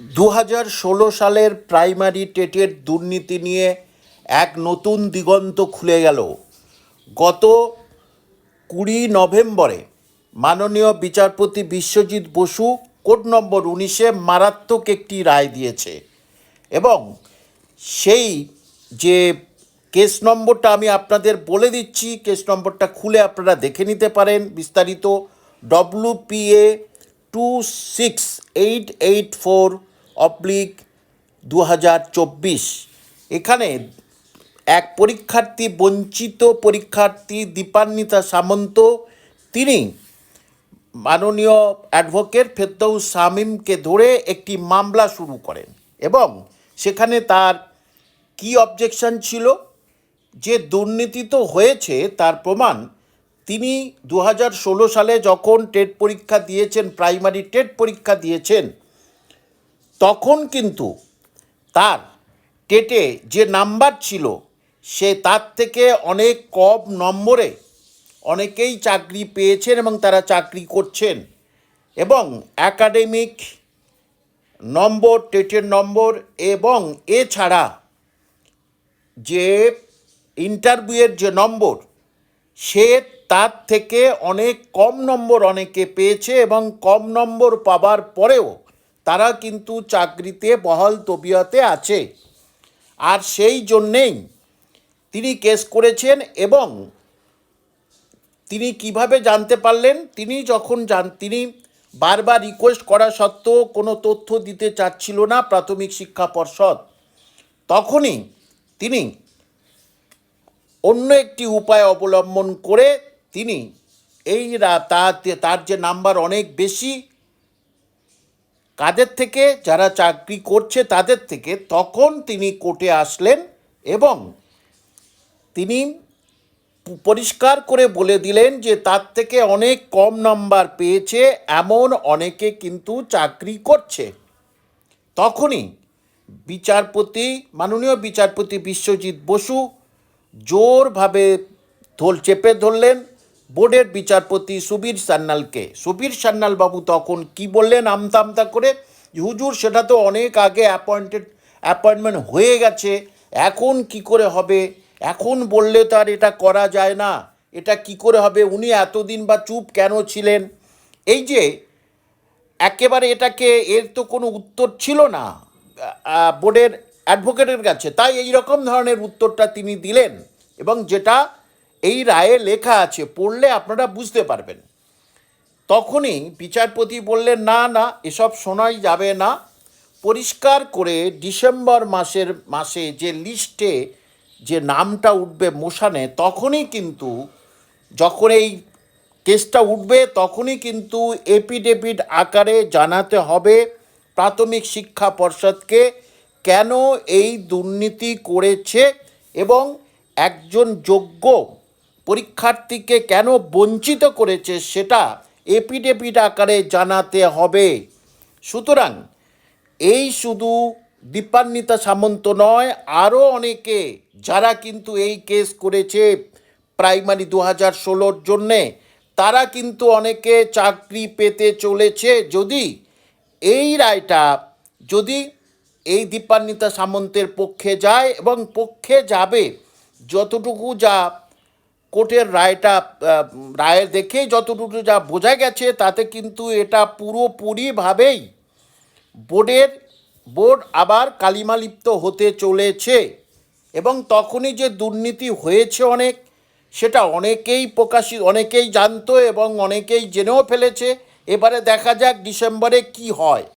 দু হাজার ষোলো সালের প্রাইমারি টেটের দুর্নীতি নিয়ে এক নতুন দিগন্ত খুলে গেল। গত কুড়ি নভেম্বরে মাননীয় বিচারপতি বিশ্বজিৎ বসু কোড নম্বর উনিশে মারাত্মক একটি রায় দিয়েছে এবং সেই যে কেস নম্বরটা আমি আপনাদের বলে দিচ্ছি, কেস নম্বরটা খুলে আপনারা দেখে নিতে পারেন বিস্তারিত। W PA two six eight eight four oblique দু হাজার চব্বিশ। এখানে এক পরীক্ষার্থী, বঞ্চিত পরীক্ষার্থী দীপান্বিতা সামন্ত, তিনি মাননীয় অ্যাডভোকেট ফেরদৌস শামীমকে ধরে একটি মামলা শুরু করেন এবং সেখানে তার কি অবজেকশন ছিল, যে দুর্নীতি তো হয়েছে, তার প্রমাণ তিনি দু হাজার ষোলো সালে যখন টেট পরীক্ষা দিয়েছেন, প্রাইমারি টেট পরীক্ষা দিয়েছেন তখন কিন্তু তার টেটে যে নাম্বার ছিল, সে তার থেকে অনেক কম নম্বরে অনেকেই চাকরি পেয়েছেন এবং তারা চাকরি করছেন এবং একাডেমিক নম্বর, টেটের নম্বর এবং এছাড়া যে ইন্টারভিউয়ের যে নম্বর, সে তার থেকে অনেক কম নম্বর অনেকে পেয়েছে এবং কম নম্বর পাবার পরেও তারা কিন্তু চাকরিতে বহাল তবিয়তে আছে। আর সেই জন্যেই তিনি কেস করেছেন এবং তিনি কীভাবে জানতে পারলেন? তিনি যখন জান, তিনি বারবার রিকোয়েস্ট করা সত্ত্বেও কোনো তথ্য দিতে চাচ্ছিল না প্রাথমিক শিক্ষা পর্ষদ। তখনই তিনি অন্য একটি উপায় অবলম্বন করে তিনি এই তার যে নাম্বার অনেক বেশি কাদের থেকে? যারা চাকরি করছে তাদের থেকে। তখন তিনি কোর্টে আসলেন এবং তিনি পরিষ্কার করে বলে দিলেন যে তার থেকে অনেক কম নাম্বার পেয়েছে, এমন অনেকে কিন্তু চাকরি করছে। তখনই বিচারপতি, মাননীয় বিচারপতি বিশ্বজিৎ বসু জোরভাবে ধোল চেপে ধরলেন। বোর্ডের বিচারপতি সুবীর সান্যালকে। সুবীর সান্যাল বাবু তখন কি বললেন? আমতা আমতা করে হুজুর, সেটা তো অনেক আগে অ্যাপয়েন্টেড অ্যাপয়েন্টমেন্ট হয়ে গেছে, এখন কি করে হবে? এখন বললে তো আর এটা করা যায় না। এটা কি করে হবে? উনি এতদিন বা চুপ কেন ছিলেন? এই যে, একেবারে এটাকে এর তো কোনো উত্তর ছিল না বোর্ডের অ্যাডভোকেটের কাছে। তাই এই রকম ধরনের উত্তরটা তিনি দিলেন এবং যেটা এই রায়ে লেখা আছে, পড়লে আপনারা বুঝতে পারবেন। তখনই বিচারপতি বললেন, না না, এসব শোনাই যাবে না। পরিষ্কার করে ডিসেম্বর মাসের, মাসে যে লিস্টে যে নামটা উঠবে মোশানে, তখনই কিন্তু যখন এই কেসটা উঠবে, তখনই কিন্তু এপিডেভিট আকারে জানাতে হবে প্রাথমিক শিক্ষা পর্ষদকে কেন এই দুর্নীতি করেছে এবং একজন যোগ্য পরীক্ষার্থীকে কেন বঞ্চিত করেছে সেটা এপিডেভিট আকারে জানাতে হবে। সুতরাং এই শুধু দীপান্বিতা সামন্ত নয়, আরও অনেকে যারা কিন্তু এই কেস করেছে প্রাইমারি দু হাজার ষোলোর জন্যে, তারা কিন্তু অনেকে চাকরি পেতে চলেছে। যদি এই রায়টা, যদি এই দীপান্বিতা সামন্তের পক্ষে যায় এবং পক্ষে যাবে, যতটুকু যা কোর্টের রায়টা রায় দেখে যতটুকু যা বোঝা গেছে, তাতে কিন্তু এটা পুরোপুরিভাবেই বোর্ডের, বোর্ড আবার কালিমালিপ্ত হতে চলেছে। এবং তখনই যে দুর্নীতি হয়েছে অনেক, সেটা অনেকেই প্রকাশিত অনেকেই জানতো এবং অনেকেই জেনেও ফেলেছে। এবারে দেখা যাক ডিসেম্বরে কি হয়।